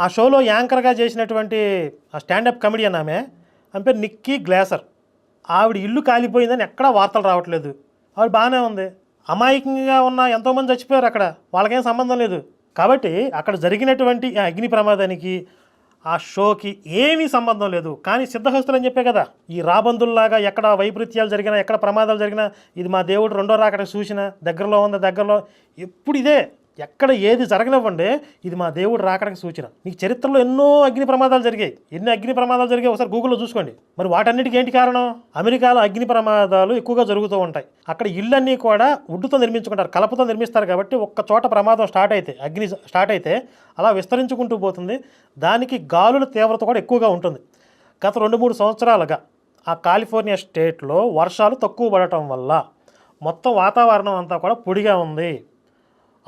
ఆ షోలో యాంకర్గా చేసినటువంటి ఆ స్టాండప్ కమెడియన్ ఆమె ఆమె పేరు నిక్కీ గ్లాసర్. ఆవిడ ఇల్లు కాలిపోయిందని ఎక్కడా వార్తలు రావట్లేదు. ఆవిడ బాగానే ఉంది. అమాయకంగా ఉన్న ఎంతోమంది చచ్చిపోయారు అక్కడ. వాళ్ళకేం సంబంధం లేదు. కాబట్టి అక్కడ జరిగినటువంటి అగ్ని ప్రమాదానికి ఆ షోకి ఏమీ సంబంధం లేదు. కానీ సిద్ధహస్తులు అని చెప్పే కదా ఈ రాబందుల్లాగా ఎక్కడ వైపరీత్యాలు జరిగినా ఎక్కడ ప్రమాదాలు జరిగినా ఇది మా దేవుడు రెండో రాకడ చూసిన దగ్గరలో ఉంది దగ్గరలో ఎప్పుడు ఇదే ఎక్కడ ఏది జరగనివ్వండి ఇది మా దేవుడు రాకడానికి సూచన. మీకు చరిత్రలో ఎన్నో అగ్ని ప్రమాదాలు జరిగాయి. ఎన్ని అగ్ని ప్రమాదాలు జరిగాయి ఒకసారి గూగుల్లో చూసుకోండి. మరి వాటన్నిటికీ ఏంటి కారణం? అమెరికాలో అగ్ని ప్రమాదాలు ఎక్కువగా జరుగుతూ ఉంటాయి. అక్కడ ఇళ్ళన్నీ కూడా ఉడ్డుతో నిర్మించుకుంటారు కలపతో నిర్మిస్తారు కాబట్టి ఒక్క చోట ప్రమాదం స్టార్ట్ అయితే అగ్ని స్టార్ట్ అయితే అలా విస్తరించుకుంటూ పోతుంది. దానికి గాలుల తీవ్రత కూడా ఎక్కువగా ఉంటుంది. గత రెండు మూడు సంవత్సరాలుగా ఆ కాలిఫోర్నియా స్టేట్లో వర్షాలు తక్కువ పడటం వల్ల మొత్తం వాతావరణం అంతా కూడా పొడిగా ఉంది.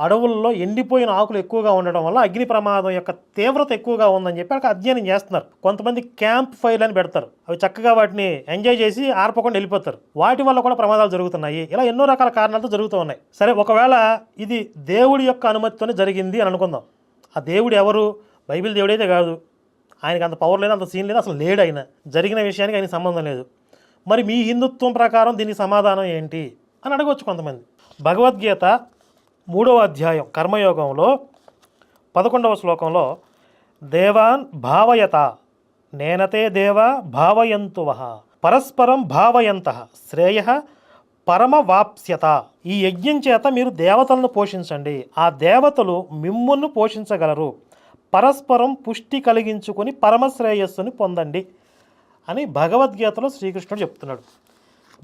అడవుల్లో ఎండిపోయిన ఆకులు ఎక్కువగా ఉండడం వల్ల అగ్ని ప్రమాదం యొక్క తీవ్రత ఎక్కువగా ఉందని చెప్పి అక్కడ అధ్యయనం చేస్తున్నారు. కొంతమంది క్యాంప్ ఫైర్ అని పెడతారు. అవి చక్కగా వాటిని ఎంజాయ్ చేసి ఆర్పకుండా వెళ్ళిపోతారు. వాటి వల్ల కూడా ప్రమాదాలు జరుగుతున్నాయి. ఇలా ఎన్నో రకాల కారణాలతో జరుగుతూ ఉన్నాయి. సరే ఒకవేళ ఇది దేవుడి యొక్క అనుమతితోనే జరిగింది అని అనుకుందాం. ఆ దేవుడు ఎవరు? బైబిల్ దేవుడైతే కాదు. ఆయనకి అంత పవర్ లేదు అంత సీన్ లేదు అసలు లేడు ఆయన. జరిగిన విషయానికి ఆయనకి సంబంధం లేదు. మరి మీ హిందుత్వం ప్రకారం దీనికి సమాధానం ఏంటి? అని అడగవచ్చు కొంతమంది. భగవద్గీత మూడవ అధ్యాయం కర్మయోగంలో పదకొండవ శ్లోకంలో దేవాన్ భావయత నేనతే దేవ భావయంతువ పరస్పరం భావయంత శ్రేయ పరమవాప్స్యత. ఈ యజ్ఞం చేత మీరు దేవతలను పోషించండి. ఆ దేవతలు మిమ్మును పోషించగలరు. పరస్పరం పుష్టి కలిగించుకొని పరమశ్రేయస్సుని పొందండి అని భగవద్గీతలో శ్రీకృష్ణుడు చెప్తున్నాడు.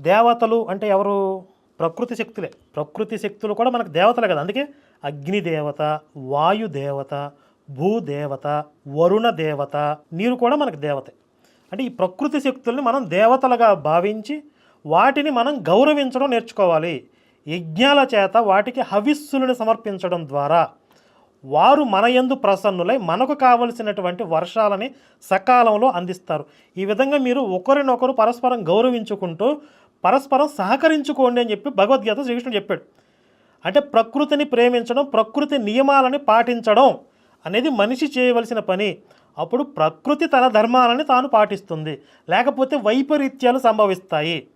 దేవతలు అంటే ఎవరు? ప్రకృతి శక్తులే. ప్రకృతి శక్తులు కూడా మనకు దేవతలే కదా. అందుకే అగ్ని దేవత వాయు దేవత భూదేవత వరుణ దేవత నీరు కూడా మనకు దేవతే. అంటే ఈ ప్రకృతి శక్తుల్ని మనం దేవతలుగా భావించి వాటిని మనం గౌరవించడం నేర్చుకోవాలి. యజ్ఞాల చేత వాటికి హవిస్సులను సమర్పించడం ద్వారా వారు మన యందు ప్రసన్నులై మనకు కావలసినటువంటి వర్షాలని సకాలంలో అందిస్తారు. ఈ విధంగా మీరు ఒకరినొకరు పరస్పరం గౌరవించుకుంటూ పరస్పరం సహకరించుకోండి అని చెప్పి భగవద్గీత శ్రీకృష్ణుడు చెప్పాడు. అంటే ప్రకృతిని ప్రేమించడం ప్రకృతి నియమాలని పాటించడం అనేది మనిషి చేయవలసిన పని. అప్పుడు ప్రకృతి తన ధర్మాలని తాను పాటిస్తుంది. లేకపోతే వైపరీత్యాలు సంభవిస్తాయి.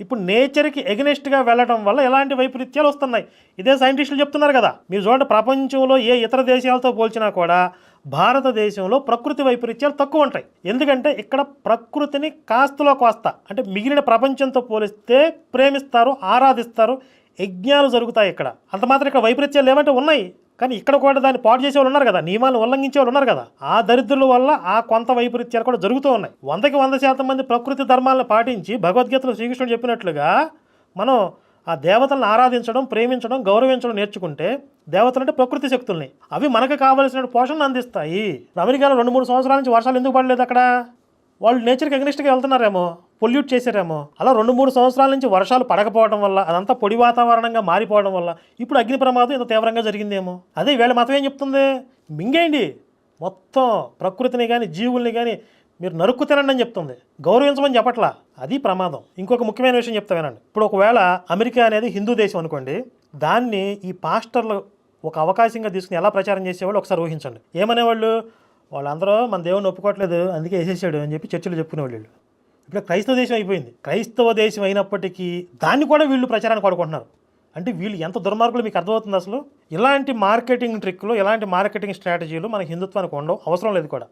ఇప్పుడు నేచర్కి ఎగనెస్ట్గా వెళ్ళడం వల్ల ఎలాంటి వైపరీత్యాలు వస్తున్నాయి? ఇదే సైంటిస్టులు చెప్తున్నారు కదా. మీరు చూడండి ప్రపంచంలో ఏ ఇతర దేశాలతో పోల్చినా కూడా భారతదేశంలో ప్రకృతి వైపరీత్యాలు తక్కువ ఉంటాయి. ఎందుకంటే ఇక్కడ ప్రకృతిని కాస్తలో కోస్త. అంటే మిగిలిన ప్రపంచంతో పోలిస్తే ప్రేమిస్తారు ఆరాధిస్తారు యజ్ఞాలు జరుగుతాయి ఇక్కడ. అంత మాత్రం ఇక్కడ వైపరీత్యాలు లేవంటే ఉన్నాయి. కానీ ఇక్కడ కూడా దాన్ని పాటు చేసే వాళ్ళు ఉన్నారు కదా నియమాలను ఉల్లంఘించే వాళ్ళు ఉన్నారు కదా. ఆ దరిద్రుల వల్ల ఆ కొంత వైపరీత్యాలు కూడా జరుగుతూ ఉన్నాయి. వందకి వంద శాతం మంది ప్రకృతి ధర్మాలను పాటించి భగవద్గీతలో శ్రీకృష్ణుడు చెప్పినట్లుగా మనం ఆ దేవతలను ఆరాధించడం ప్రేమించడం గౌరవించడం నేర్చుకుంటే దేవతలు అంటే ప్రకృతి శక్తుల్ని. అవి మనకు కావలసిన పోషణను అందిస్తాయి. అమెరికాలో రెండు మూడు సంవత్సరాల నుంచి వర్షాలు ఎందుకు పడలేదు అక్కడ? వాళ్ళు నేచర్కి అగ్నిస్ట్గా వెళ్తున్నారేమో పొల్యూట్ చేశారేమో. అలా రెండు మూడు సంవత్సరాల నుంచి వర్షాలు పడకపోవడం వల్ల అదంతా పొడి వాతావరణంగా మారిపోవడం వల్ల ఇప్పుడు అగ్ని ప్రమాదం ఇంత తీవ్రంగా జరిగిందేమో. అదే వీళ్ళ మతం ఏం చెప్తుంది? మింగేయండి. మొత్తం ప్రకృతిని కానీ జీవుల్ని కానీ మీరు నరుక్కు తినండి అని చెప్తుంది. గౌరవించమని చెప్పట్లా. అది ప్రమాదం. ఇంకొక ముఖ్యమైన విషయం చెప్తా వినండి. ఇప్పుడు ఒకవేళ అమెరికా అనేది హిందూ దేశం అనుకోండి దాన్ని ఈ పాస్టర్లు ఒక అవకాశంగా తీసుకుని ఎలా ప్రచారం చేసేవాళ్ళు ఒకసారి ఊహించండి. ఏమనేవాళ్ళు? వాళ్ళందరూ మన దేవుని ఒప్పుకోవట్లేదు అందుకే వేసేసాడు అని చెప్పి చర్చలు చెప్పుకునేవాళ్ళు వీళ్ళు. ఇప్పుడు క్రైస్తవ దేశం అయిపోయింది. క్రైస్తవ దేశం అయినప్పటికీ దాన్ని కూడా వీళ్ళు ప్రచారానికి వాడుకుంటున్నారు. అంటే వీళ్ళు ఎంత దుర్మార్గులు మీకు అర్థమవుతుంది అసలు? ఇలాంటి మార్కెటింగ్ ట్రిక్లు ఇలాంటి మార్కెటింగ్ స్ట్రాటజీలు మన హిందుత్వానికి ఉండవు అవసరం లేదు కూడా.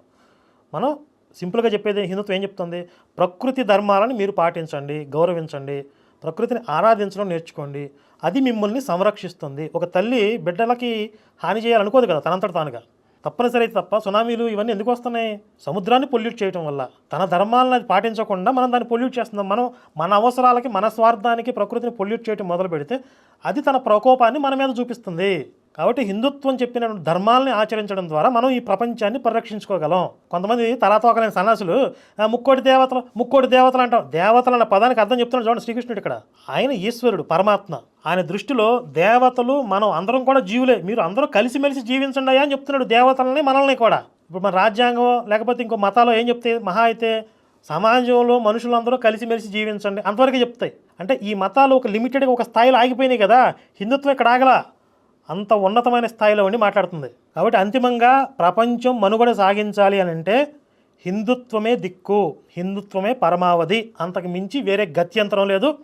మనం సింపుల్గా చెప్పేది హిందుత్వం ఏం చెప్తుంది? ప్రకృతి ధర్మాలను మీరు పాటించండి గౌరవించండి ప్రకృతిని ఆరాధించడం నేర్చుకోండి. అది మిమ్మల్ని సంరక్షిస్తుంది. ఒక తల్లి బిడ్డలకి హాని చేయాలనుకోదు కదా తనంతట తానుగా. తప్పనిసరి అయితే తప్ప సునామీలు ఇవన్నీ ఎందుకు వస్తున్నాయి? సముద్రాన్ని పొల్యూట్ చేయడం వల్ల. తన ధర్మాలను అది పాటించకుండా మనం దాన్ని పొల్యూట్ చేస్తున్నాం. మనం మన అవసరాలకి మన స్వార్థానికి ప్రకృతిని పొల్యూట్ చేయడం మొదలు పెడితే అది తన ప్రకోపాన్ని మన మీద చూపిస్తుంది. కాబట్టి హిందుత్వం చెప్పిన ధర్మాలని ఆచరించడం ద్వారా మనం ఈ ప్రపంచాన్ని పరిరక్షించుకోగలం. కొంతమంది తలాతోకలేని సన్నాసులు ముక్కోటి దేవతలు ముక్కోటి దేవతలు అంటాం. దేవతలు అన్న పదానికి అర్థం చెప్తున్నాడు చూడండి శ్రీకృష్ణుడు ఇక్కడ. ఆయన ఈశ్వరుడు పరమాత్మ. ఆయన దృష్టిలో దేవతలు మనం అందరం కూడా జీవులే. మీరు అందరూ కలిసిమెలిసి జీవించండి అని చెప్తున్నాడు దేవతలని మనల్ని కూడా. ఇప్పుడు మన రాజ్యాంగం లేకపోతే ఇంకో మతాలు ఏం చెప్తే మహా అయితే సమాజంలో మనుషులందరూ కలిసిమెలిసి జీవించండి అంతవరకు చెప్తాయి. అంటే ఈ మతాలు ఒక లిమిటెడ్గా ఒక స్థాయిలో ఆగిపోయినాయి కదా. హిందుత్వం ఇక్కడ ఆగలా. అంత ఉన్నతమైన స్థాయిలో ఉండి మాట్లాడుతుంది. కాబట్టి అంతిమంగా ప్రపంచం మనుగడ సాగించాలి అని అంటే హిందుత్వమే దిక్కు హిందుత్వమే పరమావధి అంతకు మించి వేరే గత్యంతరం లేదు.